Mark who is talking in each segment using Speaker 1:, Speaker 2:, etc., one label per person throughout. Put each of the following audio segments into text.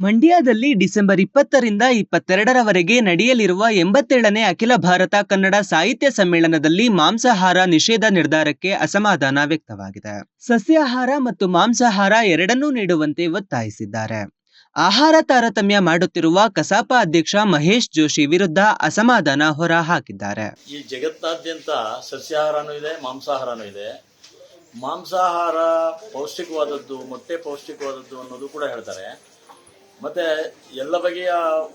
Speaker 1: ಮಂಡ್ಯದಲ್ಲಿ ಡಿಸೆಂಬರ್ ಇಪ್ಪತ್ತರಿಂದ ಇಪ್ಪತ್ತೆರಡರವರೆಗೆ ನಡೆಯಲಿರುವ ಎಂಬತ್ತೇಳನೇ ಅಖಿಲ ಭಾರತ ಕನ್ನಡ ಸಾಹಿತ್ಯ ಸಮ್ಮೇಳನದಲ್ಲಿ ಮಾಂಸಾಹಾರ ನಿಷೇಧ ನಿರ್ಧಾರಕ್ಕೆ ಅಸಮಾಧಾನ ವ್ಯಕ್ತವಾಗಿದೆ. ಸಸ್ಯಾಹಾರ ಮತ್ತು ಮಾಂಸಾಹಾರ ಎರಡನ್ನೂ ನೀಡುವಂತೆ ಒತ್ತಾಯಿಸಿದ್ದಾರೆ. ಆಹಾರ ತಾರತಮ್ಯ ಮಾಡುತ್ತಿರುವ ಕಸಾಪ ಅಧ್ಯಕ್ಷ ಮಹೇಶ್ ಜೋಶಿ ವಿರುದ್ಧ ಅಸಮಾಧಾನ ಹೊರ ಹಾಕಿದ್ದಾರೆ
Speaker 2: ಈ ಜಗತ್ತಾದ್ಯಂತ ಸಸ್ಯಾಹಾರನೂ ಇದೆ, ಮಾಂಸಾಹಾರನೂ ಇದೆ. ಮಾಂಸಾಹಾರ ಪೌಷ್ಟಿಕವಾದದ್ದು, ಮೊಟ್ಟೆ ಪೌಷ್ಟಿಕವಾದದ್ದು ಅನ್ನೋದು ಕೂಡ ಹೇಳ್ತಾರೆ. ಮತ್ತೆ ಎಲ್ಲ ಬಗೆಯ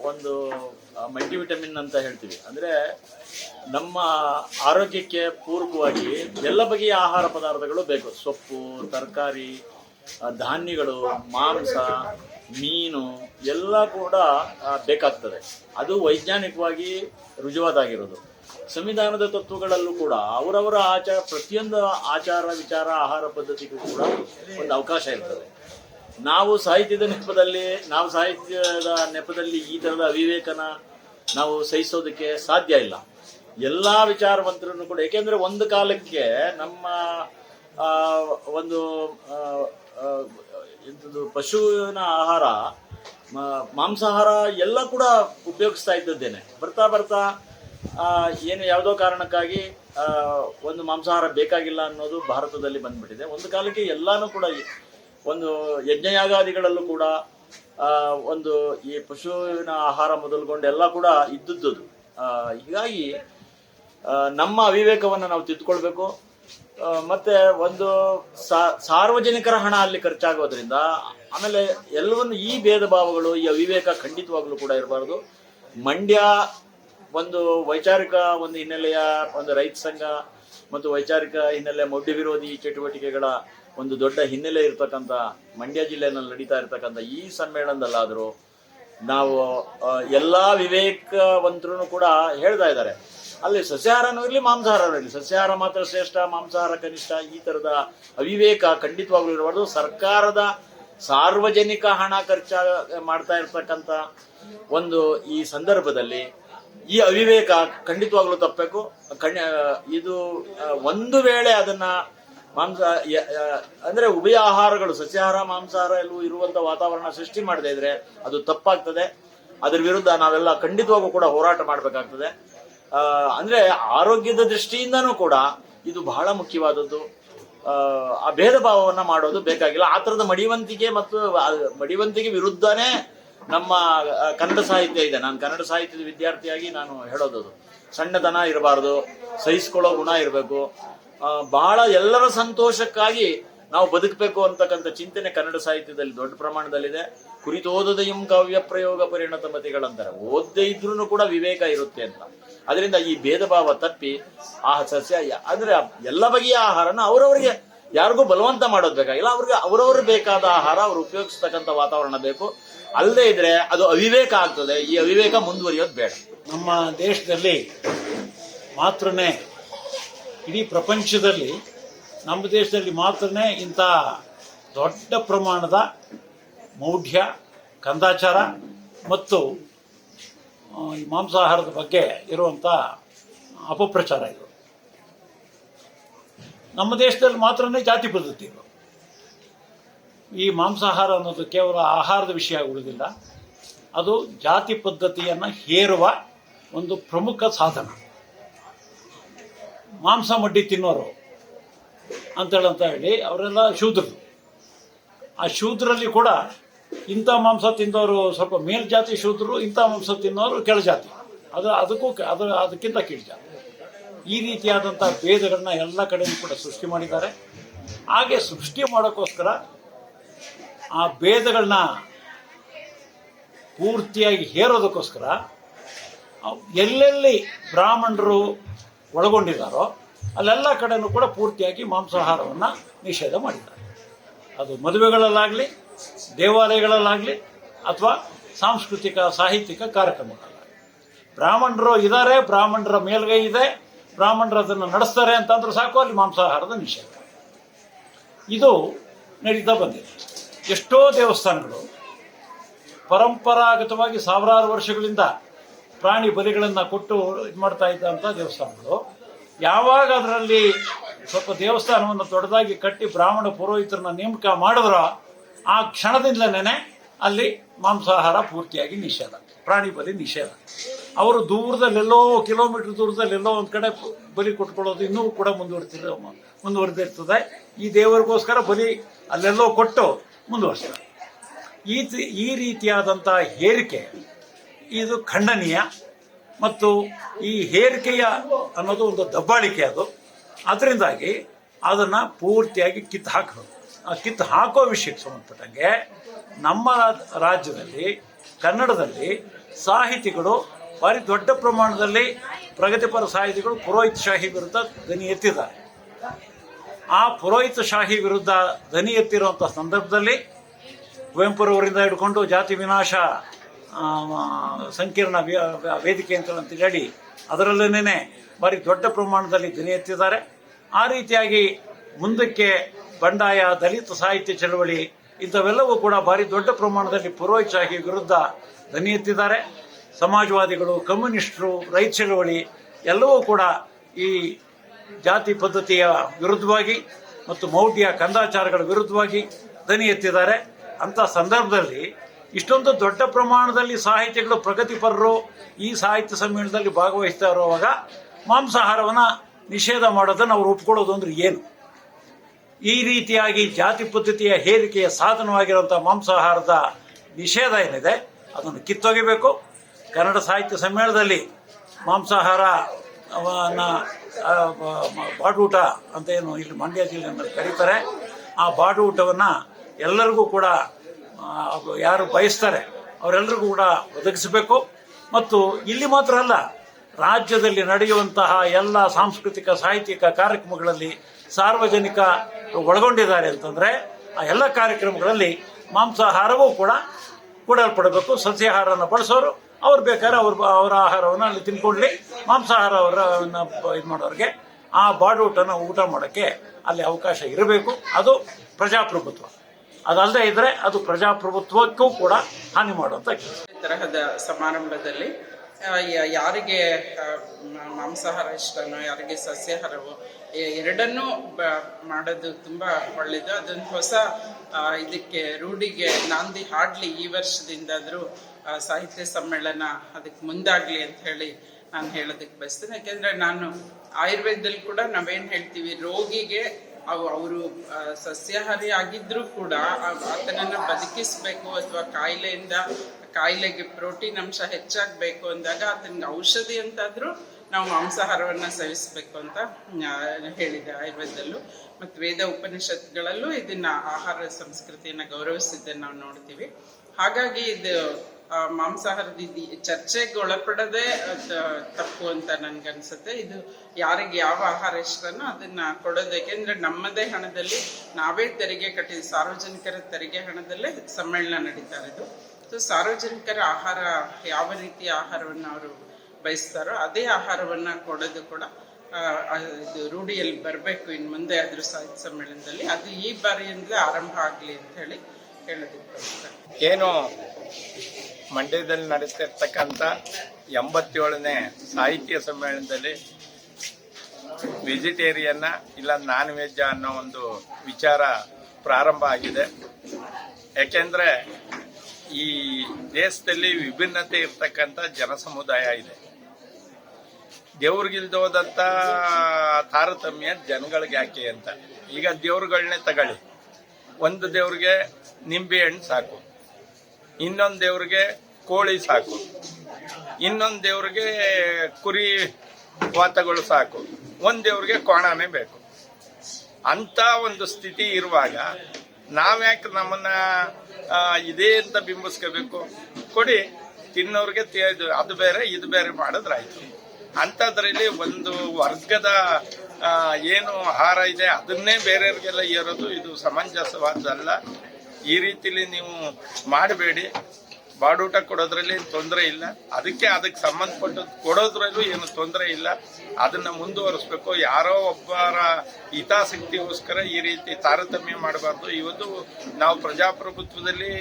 Speaker 2: ಒಂದು ಮಲ್ಟಿವಿಟಮಿನ್ ಅಂತ ಹೇಳ್ತೀವಿ. ಅಂದ್ರೆ ನಮ್ಮ ಆರೋಗ್ಯಕ್ಕೆ ಪೂರಕವಾಗಿ ಎಲ್ಲ ಬಗೆಯ ಆಹಾರ ಪದಾರ್ಥಗಳು ಬೇಕು. ಸೊಪ್ಪು, ತರಕಾರಿ ಧಾನ್ಯಗಳು, ಮಾಂಸ, ಮೀನು ಎಲ್ಲ ಕೂಡ ಬೇಕಾಗ್ತದೆ. ಅದು ವೈಜ್ಞಾನಿಕವಾಗಿ ರುಜುವಾದಾಗಿರೋದು ಸಂವಿಧಾನದ ತತ್ವಗಳಲ್ಲೂ ಕೂಡ ಅವರವರ ಆಚಾರ, ಪ್ರತಿಯೊಂದು ಆಚಾರ, ವಿಚಾರ, ಆಹಾರ ಪದ್ಧತಿಗೂ ಕೂಡ ಒಂದು ಅವಕಾಶ ಇರ್ತದೆ. ನಾವು ಸಾಹಿತ್ಯದ ನೆಪದಲ್ಲಿ, ನಾವು ಸಾಹಿತ್ಯದ ನೆಪದಲ್ಲಿ ಈ ಥರದ ಅವಿವೇಕನ ನಾವು ಸಹಿಸೋದಕ್ಕೆ ಸಾಧ್ಯ ಇಲ್ಲ. ಎಲ್ಲ ವಿಚಾರವಂತರನ್ನು ಕೂಡ, ಏಕೆಂದ್ರೆ ಒಂದು ಕಾಲಕ್ಕೆ ನಮ್ಮ ಒಂದು ಇಂಥದ್ದು ಪಶುವಿನ ಆಹಾರ ಮಾಂಸಾಹಾರ ಎಲ್ಲ ಕೂಡ ಉಪಯೋಗಿಸ್ತಾ ಇದ್ದದ್ದೇನೆ. ಬರ್ತಾ ಬರ್ತಾ ಏನು ಯಾವುದೋ ಕಾರಣಕ್ಕಾಗಿ ಒಂದು ಮಾಂಸಾಹಾರ ಬೇಕಾಗಿಲ್ಲ ಅನ್ನೋದು ಭಾರತದಲ್ಲಿ ಬಂದ್ಬಿಟ್ಟಿದೆ. ಒಂದು ಕಾಲಕ್ಕೆ ಎಲ್ಲಾನು ಕೂಡ ಒಂದು ಯಜ್ಞಯಾಗಾದಿಗಳಲ್ಲೂ ಕೂಡ ಒಂದು ಈ ಪಶುವಿನ ಆಹಾರ ಮೊದಲುಗೊಂಡು ಎಲ್ಲ ಕೂಡ ಇದ್ದದ್ದು ಹೀಗಾಗಿ ನಮ್ಮ ಅವಿವೇಕವನ್ನು ನಾವು ತಿದ್ದುಕೊಳ್ಬೇಕು. ಮತ್ತೆ ಒಂದು ಸಾರ್ವಜನಿಕರ ಹಣ ಅಲ್ಲಿ ಖರ್ಚಾಗೋದ್ರಿಂದ, ಆಮೇಲೆ ಎಲ್ಲವನ್ನು ಈ ಭೇದ ಭಾವಗಳು, ಈ ಅವಿವೇಕ ಖಂಡಿತವಾಗ್ಲೂ ಕೂಡ ಇರಬಾರ್ದು. ಮಂಡ್ಯ ಒಂದು ವೈಚಾರಿಕ ಒಂದು ಹಿನ್ನೆಲೆಯ ಒಂದು ರೈತ ಸಂಘ, ಮತ್ತು ವೈಚಾರಿಕ ಹಿನ್ನೆಲೆ ಮೌಢ್ಯ ವಿರೋಧಿ ಚಟುವಟಿಕೆಗಳ ಒಂದು ದೊಡ್ಡ ಹಿನ್ನೆಲೆ ಇರತಕ್ಕಂಥ ಮಂಡ್ಯ ಜಿಲ್ಲೆಯಲ್ಲಿ ನಡೀತಾ ಇರತಕ್ಕಂಥ ಈ ಸಮ್ಮೇಳನದಲ್ಲಾದರೂ ನಾವು ಎಲ್ಲ ವಿವೇಕವಂತರೂ ಕೂಡ ಹೇಳ್ತಾ ಇದ್ದಾರೆ. ಅಲ್ಲಿ ಸಸ್ಯಾಹಾರನೂ ಇರಲಿ, ಮಾಂಸಾಹಾರನೂ ಇರಲಿ. ಸಸ್ಯಾಹಾರ ಮಾತ್ರ ಶ್ರೇಷ್ಠ, ಮಾಂಸಾಹಾರ ಕನಿಷ್ಠ, ಈ ತರದ ಅವಿವೇಕ ಖಂಡಿತವಾಗ್ಲೂ ಇರಬಾರ್ದು. ಸರ್ಕಾರದ ಸಾರ್ವಜನಿಕ ಹಣ ಖರ್ಚ ಮಾಡ್ತಾ ಇರ್ತಕ್ಕಂಥ ಒಂದು ಈ ಸಂದರ್ಭದಲ್ಲಿ ಈ ಅವಿವೇಕ ಖಂಡಿತವಾಗ್ಲೂ ತಪ್ಪಬೇಕು. ಇದು ಒಂದು ವೇಳೆ ಅದನ್ನ ಮಾಂಸ ಅಂದ್ರೆ ಉಭಯ ಆಹಾರಗಳು ಸಸ್ಯಾಹಾರ ಮಾಂಸಾಹಾರ ಎಲ್ಲವೂ ಇರುವಂತ ವಾತಾವರಣ ಸೃಷ್ಟಿ ಮಾಡದೇ ಇದ್ರೆ ಅದು ತಪ್ಪಾಗ್ತದೆ. ಅದ್ರ ವಿರುದ್ಧ ನಾವೆಲ್ಲ ಖಂಡಿತವಾಗೂ ಕೂಡ ಹೋರಾಟ ಮಾಡಬೇಕಾಗ್ತದೆ. ಅಂದ್ರೆ ಆರೋಗ್ಯದ ದೃಷ್ಟಿಯಿಂದನೂ ಕೂಡ ಇದು ಬಹಳ ಮುಖ್ಯವಾದದ್ದು. ಆ, ಭೇದ ಭಾವವನ್ನ ಮಾಡೋದು ಬೇಕಾಗಿಲ್ಲ. ಆ ಥರದ ಮಡಿವಂತಿಕೆ ಮತ್ತು ಮಡಿವಂತಿಕೆ ವಿರುದ್ಧನೇ ನಮ್ಮ ಕನ್ನಡ ಸಾಹಿತ್ಯ ಇದೆ. ನಾನು ಕನ್ನಡ ಸಾಹಿತ್ಯದ ವಿದ್ಯಾರ್ಥಿಯಾಗಿ ನಾನು ಹೇಳೋದು. ಸಣ್ಣತನ ಇರಬಾರ್ದು. ಸಹಿಸ್ಕೊಳ್ಳೋ ಗುಣ ಇರಬೇಕು. ಬಹಳ ಎಲ್ಲರ ಸಂತೋಷಕ್ಕಾಗಿ ನಾವು ಬದುಕಬೇಕು ಅಂತಕ್ಕಂಥ ಚಿಂತನೆ ಕನ್ನಡ ಸಾಹಿತ್ಯದಲ್ಲಿ ದೊಡ್ಡ ಪ್ರಮಾಣದಲ್ಲಿದೆ. ಕುರಿತೋದದೆಯಂ ಕಾವ್ಯ ಪ್ರಯೋಗ ಪರಿಣತ ಮತಿಗಳಂತಾರೆ ಓದ್ದೇ ಇದ್ರೂ ಕೂಡ ವಿವೇಕ ಇರುತ್ತೆ ಅಂತ. ಅದರಿಂದ ಈ ಭೇದ ಭಾವ ತಪ್ಪಿ ಆ ಸಸ್ಯ ಅಂದ್ರೆ ಎಲ್ಲ ಬಗೆಯ ಆಹಾರನ ಅವರವರಿಗೆ ಯಾರಿಗೂ ಬಲವಂತ ಮಾಡೋದು ಬೇಕಾಗಿಲ್ಲ ಅವ್ರಿಗೆ ಅವರವರು ಬೇಕಾದ ಆಹಾರ ಅವ್ರು ಉಪಯೋಗಿಸ್ತಕ್ಕಂಥ ವಾತಾವರಣ ಬೇಕು. ಅಲ್ಲದೆ ಇದ್ರೆ ಅದು ಅವಿವೇಕ ಆಗ್ತದೆ. ಈ ಅವಿವೇಕ ಮುಂದುವರಿಯೋದು ಬೇಡ.
Speaker 3: ನಮ್ಮ ದೇಶದಲ್ಲಿ ಮಾತ್ರನೇ ಇಡೀ ಪ್ರಪಂಚದಲ್ಲಿ ನಮ್ಮ ದೇಶದಲ್ಲಿ ಮಾತ್ರನೇ ಇಂಥ ದೊಡ್ಡ ಪ್ರಮಾಣದ ಮೌಢ್ಯ, ಕಂದಾಚಾರ ಮತ್ತು ಮಾಂಸಾಹಾರದ ಬಗ್ಗೆ ಇರುವಂಥ ಅಪಪ್ರಚಾರ ಇದು. ನಮ್ಮ ದೇಶದಲ್ಲಿ ಮಾತ್ರನೇ ಜಾತಿ ಪದ್ಧತಿ ಇದು. ಈ ಮಾಂಸಾಹಾರ ಅನ್ನೋದು ಕೇವಲ ಆಹಾರದ ವಿಷಯ ಉಳಿದಿಲ್ಲ ಅದು ಜಾತಿ ಪದ್ಧತಿಯನ್ನು ಹೇರುವ ಒಂದು ಪ್ರಮುಖ ಸಾಧನ. ಮಾಂಸ ಮಡ್ಡಿ ತಿನ್ನೋರು ಅಂತೇಳಂತ ಹೇಳಿ ಅವರೆಲ್ಲ ಶೂದ್ರರು. ಆ ಶೂದ್ರಲ್ಲಿ ಕೂಡ ಇಂಥ ಮಾಂಸ ತಿಂದವರು ಸ್ವಲ್ಪ ಮೇಲ್ಜಾತಿ ಶೂದ್ರರು, ಇಂಥ ಮಾಂಸ ತಿನ್ನೋರು ಕೆಳಜಾತಿ. ಅದು ಅದಕ್ಕೂ ಅದು ಅದಕ್ಕಿಂತ ಕೀಳ್ಜಾತಿ. ಈ ರೀತಿಯಾದಂಥ ಭೇದಗಳನ್ನ ಎಲ್ಲ ಕಡೆಯೂ ಕೂಡ ಸೃಷ್ಟಿ ಮಾಡಿದ್ದಾರೆ. ಹಾಗೆ ಸೃಷ್ಟಿ ಮಾಡೋಕ್ಕೋಸ್ಕರ ಆ ಭೇದಗಳನ್ನ ಪೂರ್ತಿಯಾಗಿ ಹೇರೋದಕ್ಕೋಸ್ಕರ ಎಲ್ಲೆಲ್ಲಿ ಬ್ರಾಹ್ಮಣರು ಒಳಗೊಂಡಿದ್ದಾರೋ, ಅಲ್ಲೆಲ್ಲ ಕಡೆಯೂ ಕೂಡ ಪೂರ್ತಿಯಾಗಿ ಮಾಂಸಾಹಾರವನ್ನು ನಿಷೇಧ ಮಾಡಿದ್ದಾರೆ. ಅದು ಮದುವೆಗಳಲ್ಲಾಗಲಿ, ದೇವಾಲಯಗಳಲ್ಲಾಗಲಿ, ಅಥವಾ ಸಾಂಸ್ಕೃತಿಕ, ಸಾಹಿತ್ಯಿಕ ಕಾರ್ಯಕ್ರಮಗಳಲ್ಲಾಗಲಿ. ಬ್ರಾಹ್ಮಣರು ಇದ್ದಾರೆ ಬ್ರಾಹ್ಮಣರ ಮೇಲ್ಗೈ ಇದೆ, ಬ್ರಾಹ್ಮಣರು ಅದನ್ನು ನಡೆಸ್ತಾರೆ ಅಂತಂದ್ರೆ ಸಾಕು, ಅಲ್ಲಿ ಮಾಂಸಾಹಾರದ ನಿಷೇಧ. ಇದು ನಡೀತಾ ಬಂದಿದೆ. ಎಷ್ಟೋ ದೇವಸ್ಥಾನಗಳು ಪರಂಪರಾಗತವಾಗಿ ಸಾವಿರಾರು ವರ್ಷಗಳಿಂದ ಪ್ರಾಣಿ ಬಲಿಗಳನ್ನು ಕೊಟ್ಟು ಇದು ಮಾಡ್ತಾ ಇದ್ದಂತ ದೇವಸ್ಥಾನಗಳು. ಯಾವಾಗ ಅದರಲ್ಲಿ ಸ್ವಲ್ಪ ದೇವಸ್ಥಾನವನ್ನು ದೊಡ್ಡದಾಗಿ ಕಟ್ಟಿ ಬ್ರಾಹ್ಮಣ ಪುರೋಹಿತರನ್ನ ನೇಮಕ ಮಾಡಿದ್ರೋ ಆ ಕ್ಷಣದಿಂದಲೇ ಅಲ್ಲಿ ಮಾಂಸಾಹಾರ ಪೂರ್ತಿಯಾಗಿ ನಿಷೇಧ, ಪ್ರಾಣಿ ಬಲಿ ನಿಷೇಧ. ಅವರು ದೂರದಲ್ಲೆಲ್ಲೋ ಕಿಲೋಮೀಟರ್ ದೂರದಲ್ಲೆಲ್ಲೋ ಒಂದು ಕಡೆ ಬಲಿ ಕೊಟ್ಕೊಳ್ಳೋದು ಇನ್ನೂ ಕೂಡ ಮುಂದುವರಿತಿರ ಮುಂದುವರೆದಿರ್ತದೆ. ಈ ದೇವರಿಗೋಸ್ಕರ ಬಲಿ ಅಲ್ಲೆಲ್ಲೋ ಕೊಟ್ಟು ಮುಂದುವರಿಸ್ತಾರೆ. ಈ ಈ ರೀತಿಯಾದಂಥ ಹೇರಿಕೆ ಇದು ಖಂಡನೀಯ ಮತ್ತು ಈ ಹೇರಿಕೆಯ ಅನ್ನೋದು ಒಂದು ದಬ್ಬಾಳಿಕೆ ಅದು. ಅದರಿಂದಾಗಿ ಅದನ್ನು ಪೂರ್ತಿಯಾಗಿ ಕಿತ್ತು ಹಾಕಬೇಕು. ಆ ಕಿತ್ತು ಹಾಕೋ ವಿಷಯಕ್ಕೆ ಸಂಬಂಧಪಟ್ಟಂಗೆ ನಮ್ಮ ರಾಜ್ಯದಲ್ಲಿ, ಕನ್ನಡದಲ್ಲಿ ಸಾಹಿತಿಗಳು ಭಾರಿ ದೊಡ್ಡ ಪ್ರಮಾಣದಲ್ಲಿ ಪ್ರಗತಿಪರ ಸಾಹಿತಿಗಳು ಪುರೋಹಿತಶಾಹಿ ವಿರುದ್ಧ ಧ್ವನಿ ಎತ್ತಿದ್ದಾರೆ. ಆ ಪುರೋಹಿತಶಾಹಿ ವಿರುದ್ಧ ಧ್ವನಿ ಎತ್ತಿರುವಂಥ ಸಂದರ್ಭದಲ್ಲಿ ಕುವೆಂಪುರವರಿಂದ ಹಿಡ್ಕೊಂಡು ಜಾತಿ ವಿನಾಶ ಸಂಕೀರ್ಣ ವೇದಿಕೆ ಅಂತ ಹೇಳಿ ಅದರಲ್ಲೇನೆ ಭಾರಿ ದೊಡ್ಡ ಪ್ರಮಾಣದಲ್ಲಿ ಧ್ವನಿ ಎತ್ತಿದ್ದಾರೆ. ಆ ರೀತಿಯಾಗಿ ಮುಂದಕ್ಕೆ ಬಂಡಾಯ, ದಲಿತ ಸಾಹಿತ್ಯ ಚಳವಳಿ, ಇಂಥವೆಲ್ಲವೂ ಕೂಡ ಭಾರಿ ದೊಡ್ಡ ಪ್ರಮಾಣದಲ್ಲಿ ಪುರೋಹಿತಾಗಿ ವಿರುದ್ಧ ಧ್ವನಿ ಎತ್ತಿದ್ದಾರೆ. ಸಮಾಜವಾದಿಗಳು, ಕಮ್ಯುನಿಸ್ಟರು, ರೈತ ಚಳವಳಿ, ಎಲ್ಲವೂ ಕೂಡ ಈ ಜಾತಿ ಪದ್ಧತಿಯ ವಿರುದ್ಧವಾಗಿ ಮತ್ತು ಮೌಢ್ಯ ಕಂದಾಚಾರಗಳ ವಿರುದ್ಧವಾಗಿ ಧ್ವನಿ ಎತ್ತಿದ್ದಾರೆ. ಅಂತ ಸಂದರ್ಭದಲ್ಲಿ ಇಷ್ಟೊಂದು ದೊಡ್ಡ ಪ್ರಮಾಣದಲ್ಲಿ ಸಾಹಿತ್ಯಗಳು ಪ್ರಗತಿಪರರು ಈ ಸಾಹಿತ್ಯ ಸಮ್ಮೇಳನದಲ್ಲಿ ಭಾಗವಹಿಸ್ತಾ ಇರುವಾಗ ಮಾಂಸಾಹಾರವನ್ನು ನಿಷೇಧ ಮಾಡೋದನ್ನು ಅವ್ರು ಒಪ್ಕೊಳ್ಳೋದು ಅಂದ್ರೆ ಏನು? ಈ ರೀತಿಯಾಗಿ ಜಾತಿ ಪದ್ಧತಿಯ ಹೇರಿಕೆಯ ಸಾಧನವಾಗಿರುವಂಥ ಮಾಂಸಾಹಾರದ ನಿಷೇಧ ಏನಿದೆ, ಅದನ್ನು ಕಿತ್ತೊಗಿಬೇಕು. ಕನ್ನಡ ಸಾಹಿತ್ಯ ಸಮ್ಮೇಳನದಲ್ಲಿ ಮಾಂಸಾಹಾರ ಬಾಡೂಟ ಅಂತ ಏನು ಇಲ್ಲಿ ಮಂಡ್ಯ ಜಿಲ್ಲೆಯಲ್ಲಿ ಕರೀತಾರೆ. ಆ ಬಾಡೂಟವನ್ನು ಎಲ್ಲರಿಗೂ ಕೂಡ ಯಾರು ಬಯಸ್ತಾರೆ ಅವರೆಲ್ಲರಿಗೂ ಕೂಡ ಒದಗಿಸಬೇಕು. ಮತ್ತು ಇಲ್ಲಿ ಮಾತ್ರ ಅಲ್ಲ, ರಾಜ್ಯದಲ್ಲಿ ನಡೆಯುವಂತಹ ಎಲ್ಲ ಸಾಂಸ್ಕೃತಿಕ, ಸಾಹಿತ್ಯಿಕ ಕಾರ್ಯಕ್ರಮಗಳಲ್ಲಿ ಸಾರ್ವಜನಿಕ ಒಳಗೊಂಡಿದ್ದಾರೆ ಅಂತಂದರೆ, ಆ ಎಲ್ಲ ಕಾರ್ಯಕ್ರಮಗಳಲ್ಲಿ ಮಾಂಸಾಹಾರವೂ ಕೂಡ ಕೂಡಲ್ಪಡಬೇಕು. ಸಸ್ಯಾಹಾರನ ಬಳಸೋರು, ಅವ್ರು ಬೇಕಾದ್ರೆ ಅವ್ರ ಅವರ ಆಹಾರವನ್ನು ಅಲ್ಲಿ ತಿನ್ಕೊಳ್ಳಿ. ಮಾಂಸಾಹಾರವನ್ನ ಇದು ಮಾಡೋರಿಗೆ ಆ ಬಾಡೂಟನ ಊಟ ಮಾಡೋಕ್ಕೆ ಅಲ್ಲಿ ಅವಕಾಶ ಇರಬೇಕು. ಅದು ಪ್ರಜಾಪ್ರಭುತ್ವ. ಅದಲ್ಲದೆ ಇದ್ರೆ ಅದು ಪ್ರಜಾಪ್ರಭುತ್ವಕ್ಕೂ ಕೂಡ ಹಾನಿ ಕೆಲಸ
Speaker 4: ತರಹದ ಸಮಾರಂಭದಲ್ಲಿ ಯಾರಿಗೆ ಮಾಂಸಾಹಾರ ಇಷ್ಟನೋ, ಯಾರಿಗೆ ಸಸ್ಯಾಹಾರವೋ ಎರಡನ್ನೂ ಬ- ಮಾಡೋದು ತುಂಬ ಒಳ್ಳೆಯದು ಅದೊಂದು ಹೊಸ ಇದಕ್ಕೆ ರೂಢಿಗೆ ನಾಂದಿ ಹಾಡ್ಲಿ ಈ ವರ್ಷದಿಂದಾದರೂ ಸಾಹಿತ್ಯ ಸಮ್ಮೇಳನ ಅದಕ್ಕೆ ಮುಂದಾಗಲಿ ಅಂತ ಹೇಳಿ ನಾನು ಹೇಳೋದಕ್ಕೆ ಬಯಸ್ತೇನೆ. ಯಾಕೆಂದರೆ ನಾನು ಆಯುರ್ವೇದದಲ್ಲಿ ಕೂಡ ನಾವೇನು ಹೇಳ್ತೀವಿ, ರೋಗಿಗೆ ಅವು ಅವರು ಸಸ್ಯಾಹಾರಿ ಆಗಿದ್ರೂ ಕೂಡ ಆತನನ್ನ ಬದುಕಿಸ್ಬೇಕು ಅಥವಾ ಕಾಯಿಲೆಯಿಂದ, ಕಾಯಿಲೆಗೆ ಪ್ರೋಟೀನ್ ಅಂಶ ಹೆಚ್ಚಾಗಬೇಕು ಅಂದಾಗ ಆತನಿಗೆ ಔಷಧಿ ಅಂತಾದ್ರೂ ನಾವು ಮಾಂಸಾಹಾರವನ್ನ ಸೇವಿಸಬೇಕು ಅಂತ ಹೇಳಿದೆ ಆಯುರ್ವೇದದಲ್ಲೂ. ಮತ್ತು ವೇದ ಉಪನಿಷತ್ಗಳಲ್ಲೂ ಇದನ್ನ ಆಹಾರ ಸಂಸ್ಕೃತಿಯನ್ನ ಗೌರವಿಸಿದ್ದನ್ನ ನಾವು ನೋಡ್ತೀವಿ. ಹಾಗಾಗಿ ಇದು ಮಾಂಸಾಹಾರದ ಚರ್ಚೆಗೆ ಒಳಪಡದೆ ತಪ್ಪು ಅಂತ ನನ್ಗನ್ಸುತ್ತೆ. ಇದು ಯಾರಿಗೆ ಯಾವ ಆಹಾರ ಇಷ್ಟನೋ ಅದನ್ನ ಕೊಡೋದು. ಯಾಕೆಂದ್ರೆ ನಮ್ಮದೇ ಹಣದಲ್ಲಿ ನಾವೇ ತೆರಿಗೆ ಕಟ್ಟಿದ ಸಾರ್ವಜನಿಕರ ತೆರಿಗೆ ಹಣದಲ್ಲೇ ಸಮ್ಮೇಳನ ನಡೀತಾ ಇರೋದು ಸೊ ಸಾರ್ವಜನಿಕರ ಆಹಾರ, ಯಾವ ರೀತಿಯ ಆಹಾರವನ್ನು ಅವರು ಬಯಸ್ತಾರೋ ಅದೇ ಆಹಾರವನ್ನ ಕೊಡೋದು ಕೂಡ ಇದು ರೂಢಿಯಲ್ಲಿ ಬರಬೇಕು. ಇನ್ನು ಮುಂದೆ ಅದ್ರ ಸಾಹಿತ್ಯ ಸಮ್ಮೇಳನದಲ್ಲಿ ಅದು ಈ ಬಾರಿಯಿಂದಲೇ ಆರಂಭ ಆಗಲಿ ಅಂತ ಹೇಳಿ ಹೇಳೋದಕ್ಕೆ
Speaker 5: ಏನು? ಮಂಡ್ಯದಲ್ಲಿ ನಡೆಸ್ತಿರ್ತಕ್ಕಂಥ ಎಂಬತ್ತೇಳನೇ ಸಾಹಿತ್ಯ ಸಮ್ಮೇಳನದಲ್ಲಿ ವೆಜಿಟೇರಿಯನ್ನ ಇಲ್ಲ ನಾನ್ ವೆಜ್ ಅನ್ನೋ ಒಂದು ವಿಚಾರ ಪ್ರಾರಂಭ ಆಗಿದೆ. ಯಾಕೆಂದ್ರೆ ಈ ದೇಶದಲ್ಲಿ ವಿಭಿನ್ನತೆ ಇರ್ತಕ್ಕಂಥ ಜನಸಮುದಾಯ ಇದೆ. ದೇವ್ರಿಗಿಲ್ದೋದಂಥ ತಾರತಮ್ಯ ಜನಗಳಿಗೆ ಯಾಕೆ ಅಂತ. ಈಗ ದೇವ್ರುಗಳನ್ನೇ ತಗೊಳ್ಳಿ. ಒಂದು ದೇವ್ರಿಗೆ ನಿಂಬೆ ಹಣ್ಣು ಸಾಕು. ಇನ್ನೊಂದು ದೇವ್ರಿಗೆ ಕೋಳಿ ಸಾಕು. ಇನ್ನೊಂದು ದೇವ್ರಿಗೆ ಕುರಿ ವಾತಗಳು ಸಾಕು. ಒಂದು ದೇವ್ರಿಗೆ ಕೋಣನೇ ಬೇಕು. ಅಂತ ಒಂದು ಸ್ಥಿತಿ ಇರುವಾಗ ನಾವ್ಯಾಕೆ ನಮ್ಮನ್ನ ಇದೇ ಅಂತ ಬಿಂಬಿಸ್ಕೋಬೇಕು? ಕೊಡಿ, ತಿನ್ನೋರಿಗೆ ಅದು ಬೇರೆ, ಇದು ಬೇರೆ ಮಾಡಿದ್ರಾಯ್ತು. ಅಂಥದ್ರಲ್ಲಿ ಒಂದು ವರ್ಗದ ಏನು ಆಹಾರ ಇದೆ, ಅದನ್ನೇ ಬೇರೆಯವ್ರಿಗೆಲ್ಲ ಏರೋದು, ಇದು ಸಮಂಜಸವಾದಲ್ಲ ಈ ರೀತಿಲಿ ನೀವು ಮಾಡಬೇಡಿ. ಬಾಡೂಟ ಕೊಡೋದ್ರಲ್ಲಿ ತೊಂದರೆ ಇಲ್ಲ. ಅದಕ್ಕೆ ಅದಕ್ಕೆ ಸಂಬಂಧಪಟ್ಟದ್ದು ಕೊಡೋದ್ರಲ್ಲೂ ಏನು ತೊಂದರೆ ಇಲ್ಲ. ಅದನ್ನ ಮುಂದುವರಿಸ್ಬೇಕು. ಯಾರೋ ಒಬ್ಬರ ಹಿತಾಸಕ್ತಿಗೋಸ್ಕರ ಈ ರೀತಿ ತಾರತಮ್ಯ ಮಾಡಬಾರ್ದು. ಇವತ್ತು ನಾವು ಪ್ರಜಾಪ್ರಭುತ್ವದಲ್ಲಿ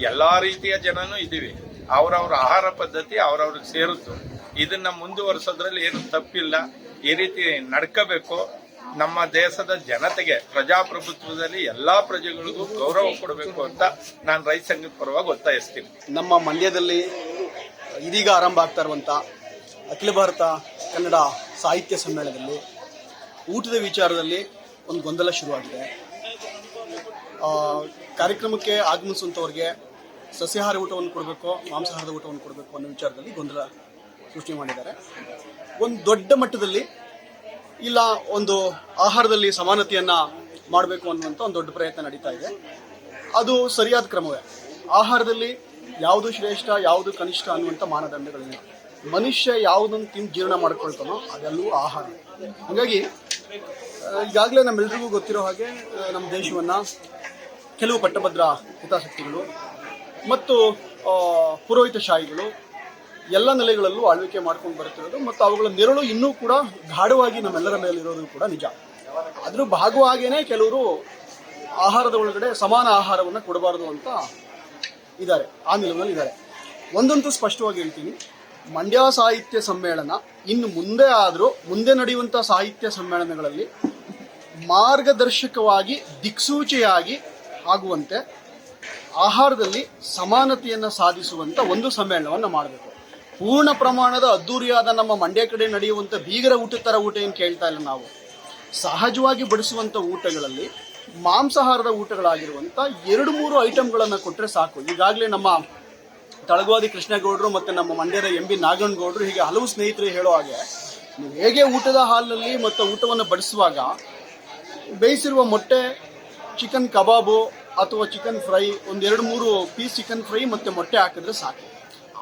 Speaker 5: ಎಲ್ಲ ರೀತಿಯ ಜನನೂ ಇದ್ದೀವಿ. ಅವರವ್ರ ಆಹಾರ ಪದ್ಧತಿ ಅವ್ರವ್ರಿಗೆ ಸೇರುತ್ತೆ. ಇದನ್ನ ಮುಂದುವರಿಸೋದ್ರಲ್ಲಿ ಏನು ತಪ್ಪಿಲ್ಲ. ಈ ರೀತಿ ನಡ್ಕೋಬೇಕು. ನಮ್ಮ ದೇಶದ ಜನತೆಗೆ ಪ್ರಜಾಪ್ರಭುತ್ವದಲ್ಲಿ ಎಲ್ಲಾ ಪ್ರಜೆಗಳಿಗೂ ಗೌರವ ಕೊಡಬೇಕು ಅಂತ ನಾನು ರೈತ ಸಂಘದ ಪರವಾಗಿ ಒತ್ತಾಯಿಸ್ತೀನಿ.
Speaker 6: ನಮ್ಮ ಮಂಡ್ಯದಲ್ಲಿ ಇದೀಗ ಆರಂಭ ಆಗ್ತಾ ಇರುವಂಥ ಅಖಿಲ ಭಾರತ ಕನ್ನಡ ಸಾಹಿತ್ಯ ಸಮ್ಮೇಳನದಲ್ಲಿ ಊಟದ ವಿಚಾರದಲ್ಲಿ ಒಂದು ಗೊಂದಲ ಶುರುವಾಗಿದೆ. ಕಾರ್ಯಕ್ರಮಕ್ಕೆ ಆಗಮಿಸುವಂಥವ್ರಿಗೆ ಸಸ್ಯಾಹಾರ ಊಟವನ್ನು ಕೊಡಬೇಕು, ಮಾಂಸಾಹಾರದ ಊಟವನ್ನು ಕೊಡಬೇಕು ಅನ್ನೋ ವಿಚಾರದಲ್ಲಿ ಗೊಂದಲ ಸೃಷ್ಟಿ ಮಾಡಿದ್ದಾರೆ. ಒಂದು ದೊಡ್ಡ ಮಟ್ಟದಲ್ಲಿ ಇಲ್ಲ, ಒಂದು ಆಹಾರದಲ್ಲಿ ಸಮಾನತೆಯನ್ನ ಮಾಡಬೇಕು ಅನ್ನುವಂಥ ಒಂದು ದೊಡ್ಡ ಪ್ರಯತ್ನ ನಡೀತಾ ಇದೆ. ಅದು ಸರಿಯಾದ ಕ್ರಮವೇ. ಆಹಾರದಲ್ಲಿ ಯಾವುದು ಶ್ರೇಷ್ಠ, ಯಾವುದು ಕನಿಷ್ಠ ಅನ್ನುವಂಥ ಮಾನದಂಡಗಳಿಲ್ಲ. ಮನುಷ್ಯ ಯಾವುದನ್ನು ತಿಂದು ಜೀರ್ಣ ಮಾಡ್ಕೊಳ್ತಾನೋ ಅದೆಲ್ಲವೂ ಆಹಾರ. ಹಾಗಾಗಿ ಈಗಾಗಲೇ ನಮ್ಮೆಲ್ರಿಗೂ ಗೊತ್ತಿರೋ ಹಾಗೆ ನಮ್ಮ ದೇಶವನ್ನ ಕೆಲವು ಪಟ್ಟಭದ್ರ ಹಿತಾಸಕ್ತಿಗಳು ಮತ್ತು ಪುರೋಹಿತ ಪುರೋಹಿತಶಾಹಿಗಳು ಎಲ್ಲ ನೆಲೆಗಳಲ್ಲೂ ಆಳ್ವಿಕೆ ಮಾಡ್ಕೊಂಡು ಬರ್ತಿರೋದು ಮತ್ತು ಅವುಗಳ ನೆರಳು ಇನ್ನೂ ಕೂಡ ಗಾಢವಾಗಿ ನಮ್ಮೆಲ್ಲರ ಮೇಲೆ ಇರೋದು ಕೂಡ ನಿಜ. ಅದ್ರ ಭಾಗವಾಗಿಯೇ ಕೆಲವರು ಆಹಾರದ ಒಳಗಡೆ ಸಮಾನ ಆಹಾರವನ್ನು ಕೊಡಬಾರದು ಅಂತ ಇದ್ದಾರೆ, ಆ ನಿಲುವಿನಲ್ಲಿ ಇದ್ದಾರೆ. ಒಂದಂತೂ ಸ್ಪಷ್ಟವಾಗಿ ಹೇಳ್ತೀನಿ, ಮಂಡ್ಯ ಸಾಹಿತ್ಯ ಸಮ್ಮೇಳನ ಇನ್ನು ಮುಂದೆ ಆದರೂ, ಮುಂದೆ ನಡೆಯುವಂಥ ಸಾಹಿತ್ಯ ಸಮ್ಮೇಳನಗಳಲ್ಲಿ ಮಾರ್ಗದರ್ಶಕವಾಗಿ, ದಿಕ್ಸೂಚಿಯಾಗಿ ಆಗುವಂತೆ, ಆಹಾರದಲ್ಲಿ ಸಮಾನತೆಯನ್ನು ಸಾಧಿಸುವಂಥ ಒಂದು ಸಮ್ಮೇಳನವನ್ನು ಮಾಡಬೇಕು. ಪೂರ್ಣ ಪ್ರಮಾಣದ ಅದ್ದೂರಿಯಾದ ನಮ್ಮ ಮಂಡ್ಯ ಕಡೆ ನಡೆಯುವಂಥ ಬೀಗರ ಊಟದ ಥರ ಊಟ ಏನು ಕೇಳ್ತಾ ಇಲ್ಲ ನಾವು? ಸಹಜವಾಗಿ ಬಡಿಸುವಂಥ ಊಟಗಳಲ್ಲಿ ಮಾಂಸಾಹಾರದ ಊಟಗಳಾಗಿರುವಂಥ ಎರಡು ಮೂರು ಐಟಮ್ಗಳನ್ನು ಕೊಟ್ಟರೆ ಸಾಕು. ಈಗಾಗಲೇ ನಮ್ಮ ತಳಗವಾದಿ ಕೃಷ್ಣಗೌಡರು ಮತ್ತು ನಮ್ಮ ಮಂಡ್ಯದ ಎಂ ಬಿ ನಾಗಣ್ಣಗೌಡರು ಹೀಗೆ ಹಲವು ಸ್ನೇಹಿತರು ಹೇಳೋ ಹಾಗೆ, ನೀವು ಹೇಗೆ ಊಟದ ಹಾಲಲ್ಲಿ ಮತ್ತು ಊಟವನ್ನು ಬಡಿಸುವಾಗ ಬೇಯಿಸಿರುವ ಮೊಟ್ಟೆ ಚಿಕನ್ ಕಬಾಬು ಅಥವಾ ಚಿಕನ್ ಫ್ರೈ ಒಂದೆರಡು ಮೂರು ಪೀಸ್ ಚಿಕನ್ ಫ್ರೈ ಮತ್ತು ಮೊಟ್ಟೆ ಹಾಕಿದ್ರೆ ಸಾಕು.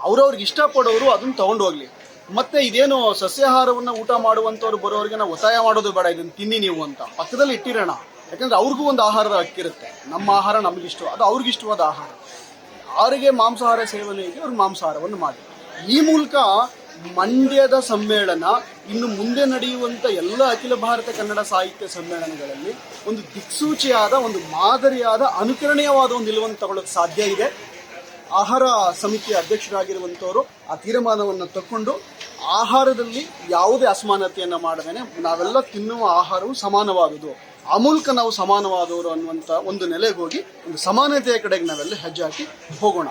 Speaker 6: ಅವ್ರವ್ರಿಗೆ ಇಷ್ಟಪಡೋರು ಅದನ್ನ ತಗೊಂಡು ಹೋಗ್ಲಿ. ಮತ್ತೆ ಇದೇನು ಸಸ್ಯಾಹಾರವನ್ನು ಊಟ ಮಾಡುವಂಥವ್ರು ಬರೋರಿಗೆ ನಾವು ಒತ್ತಾಯ ಮಾಡೋದು ಬೇಡ, ಇದನ್ನ ತಿನ್ನಿ ನೀವು ಅಂತ. ಪಕ್ಕದಲ್ಲಿ ಇಟ್ಟಿರೋಣ. ಯಾಕಂದ್ರೆ ಅವ್ರಿಗೂ ಒಂದು ಆಹಾರದ ಹಕ್ಕಿರುತ್ತೆ ನಮ್ಮ ಆಹಾರ ನಮಗಿಷ್ಟ ಅದು ಅವ್ರಿಗೆ ಇಷ್ಟವಾದ ಆಹಾರ. ಅವರಿಗೆ ಮಾಂಸಾಹಾರ ಸೇವನೆ ಇದೆ ಅವ್ರಿಗೆ ಮಾಂಸಾಹಾರವನ್ನು ಮಾಡಿ. ಈ ಮೂಲಕ ಮಂಡ್ಯದ ಸಮ್ಮೇಳನ, ಇನ್ನು ಮುಂದೆ ನಡೆಯುವಂಥ ಎಲ್ಲ ಅಖಿಲ ಭಾರತ ಕನ್ನಡ ಸಾಹಿತ್ಯ ಸಮ್ಮೇಳನಗಳಲ್ಲಿ ಒಂದು ದಿಕ್ಸೂಚಿಯಾದ, ಒಂದು ಮಾದರಿಯಾದ, ಅನುಕರಣೀಯವಾದ ಒಂದು ನಿಲುವನ್ನು ತಗೊಳ್ಳೋಕೆ ಸಾಧ್ಯ ಇದೆ. ಆಹಾರ ಸಮಿತಿಯ ಅಧ್ಯಕ್ಷರಾಗಿರುವಂಥವರು ಆ ತೀರ್ಮಾನವನ್ನು ತಕ್ಕೊಂಡು ಆಹಾರದಲ್ಲಿ ಯಾವುದೇ ಅಸಮಾನತೆಯನ್ನು ಮಾಡದೇನೆ ನಾವೆಲ್ಲ ತಿನ್ನುವ ಆಹಾರವು ಸಮಾನವಾದುದು. ಆ ಮೂಲಕ ನಾವು ಸಮಾನವಾದವರು ಅನ್ನುವಂಥ ಒಂದು ನೆಲೆಗೆ ಹೋಗಿ ಒಂದು ಸಮಾನತೆಯ ಕಡೆಗೆ ನಾವೆಲ್ಲ ಹೆಜ್ಜೆ ಹಾಕಿ ಹೋಗೋಣ.